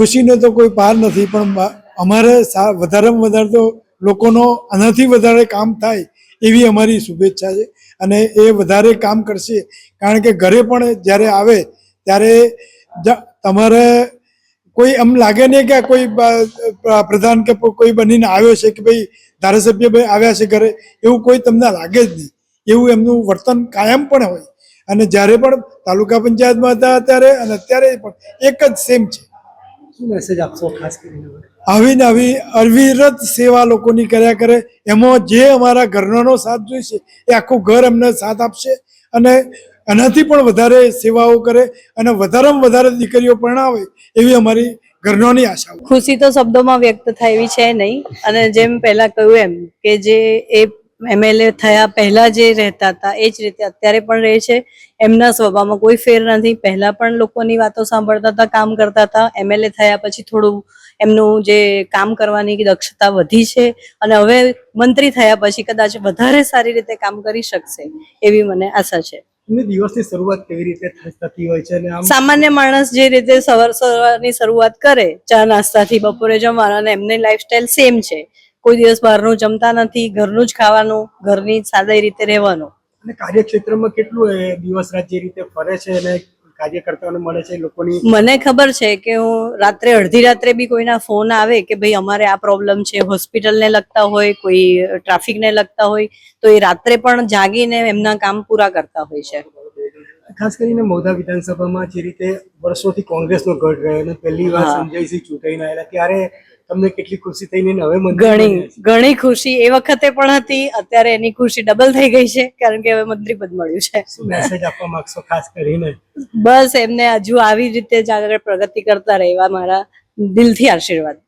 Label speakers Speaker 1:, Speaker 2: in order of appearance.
Speaker 1: ખુશીનો તો કોઈ પાર નથી, પણ અમારે વધારેમાં વધારે તો લોકોનો આનાથી વધારે કામ થાય એવી અમારી શુભેચ્છા છે. અને એ વધારે કામ કરશે, કારણ કે ઘરે પણ જ્યારે આવે ત્યારે તમારે કોઈ એમ લાગે નહીં કે કોઈ પ્રધાન કે કોઈ બનીને આવ્યો છે કે ભાઈ ધારાસભ્ય ભાઈ આવ્યા છે ઘરે, એવું કોઈ તમને લાગે જ નહીં. એવું એમનું વર્તન કાયમ પણ હોય. અને જ્યારે પણ તાલુકા પંચાયતમાં હતા ત્યારે અને અત્યારે પણ એક જ સેમ છે.
Speaker 2: મેસેજ આપશો ખાસ કરીને
Speaker 1: આવી ને આવી અવિરત સેવા લોકોની કર્યા કરે. એમાં જે અમારા ઘરનો સાથ જોઈશે એ આખું ઘર અમને સાથ આપશે અને એનાથી પણ વધારે સેવાઓ કરે અને વધારેમાં વધારે દીકરીઓ પરણાવે એવી અમારી ઘરનોની આશા
Speaker 3: ખુશી તો શબ્દોમાં વ્યક્ત થાય એવી છે નહીં. અને જેમ પહેલા કહ્યું એમ કે જે એ એમએલએ થયા પહેલા જે રહેતા હતા એ જ રીતે અત્યારે પણ રહે છે. એમના સ્વભાવમાં કોઈ ફેર નથી. પહેલા પણ લોકોની વાતો સાંભળતા હતા કામ કરતા હતા. એમએલએ થયા પછી થોડું એમનું જે કામ કરવાની દક્ષતા વધી છે. અને હવે મંત્રી થયા પછી કદાચ વધારે સારી રીતે કામ કરી શકશે એવી મને આશા છે.
Speaker 2: દિવસની શરૂઆત કેવી રીતે થતી હોય છે?
Speaker 3: સામાન્ય માણસ જે રીતે સવાર સવારની શરૂઆત કરે ચા નાસ્તાથી બપોરે જમવાનું અને એમની લાઈફસ્ટાઈલ સેમ છે. કોઈ દિવસ બહારનું જમતા નથી ઘરનું જ ખાવાનું ઘરની સાદાઈ રીતે રહેવાનું
Speaker 2: અને કાર્યક્ષેત્રમાં કેટલું દિવસ રાત જે રીતે ફરે છે અને કાર્યકર્તાઓને મળે છે લોકોની
Speaker 3: મને ખબર છે કે હું રાત્રે અડધી રાત્રે બી કોઈના ફોન આવે કે ભાઈ અમારે આ પ્રોબ્લેમ છે હોસ્પિટલને લગતા હોય કોઈ ટ્રાફિકને લગતા હોય તો એ રાત્રે પણ જાગીને એમના કામ પૂરા કરતા હોય છે
Speaker 2: ખાસ કરીને મોધા વિધાનસભામાં જે રીતે વર્ષોથી કોંગ્રેસનો ગઢ રહ્યો અને પહેલી વાર. સંજયસિંહ ચૂંટાઈને આવેલા ત્યારે તમને કેટલી ખુશી થઈને હવે મંત્રી
Speaker 3: ઘણી ઘણી ખુશી. એ વખતે પણ હતી અત્યારે એની ખુશી ડબલ થઈ ગઈ છે કારણ કે હવે મંત્રી પદ મળ્યું છે.
Speaker 2: શું મેસેજ આપવા માંગશો ખાસ કરીને?
Speaker 3: બસ એમને હજુ આવી રીતે જ આગળ પ્રગતિ કરતા રહેવા મારા દિલથી આશીર્વાદ.